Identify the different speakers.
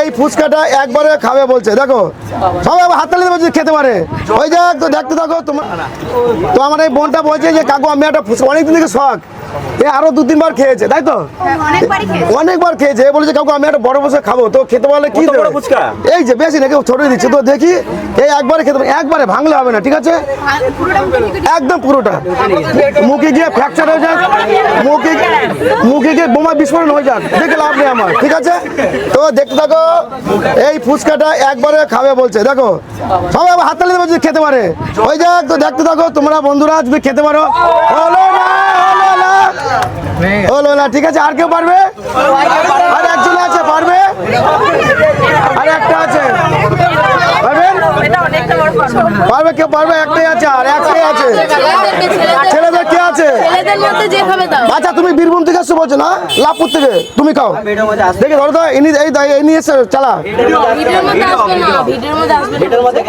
Speaker 1: এই ফুচকাটা একবারে খাবে বলছে দেখো। সবাই হাততালি বলছে খেতে পারে। ওই যে তো দেখতে থাকো তোমার তো আমার এই বোনটা বলছে যে কাকু আমি একটা ফুচকা অনেকদিন থেকে শখ। এ আরও দু তিনবার খেয়েছে তাই তো? অনেকবার খেয়েছে। এ বলেছে কাকু আমি একটা বড় বসে খাব তো খেতে পারলে কি
Speaker 2: কত বড়
Speaker 1: দেবে?
Speaker 2: ফুচকা?
Speaker 1: এই যে বেশি নাকি ছোট দিচ্ছে। তো দেখি এই একবারে খেতে একবারে ভাঙলে হবে না ঠিক আছে? একদম পুরোটা। মুখে গিয়ে ফ্র্যাকচার হয়ে যাক মুখে মুখে গিয়ে বোমা বিস্ফোরণ হয়ে যাক। দেখে লাভ নেই আমার, ঠিক আছে? তো দেখতে থাকো, এই ফুচকাটা একবারে খাবে বলছে। দেখো সবাই আবার হাততালি দিয়ে বলছে খেতে পারে। ওই যে, তো দেখতে থাকো, তোমরা বন্ধুরা যদি খেতে পারো। হলো না হলো না ঠিক আছে? আর কেউ পারবে? আর একজন আছে, পারবে? আর একটা আছে। পারবে? কেউ পারবে? একটাই আছে, আর একটাই আছে। আছে
Speaker 3: ছেলেদের মধ্যে যে দাও।
Speaker 1: আচ্ছা তুমি বীরভূম থেকে এসছো বলছো না? লাভপুর থেকে? তুমি খাও দেখে ধরো তো ইনি এই এসে চালা।
Speaker 3: ভিডিওর মধ্যে আসবে না ভিডিওর মধ্যে আসবে না।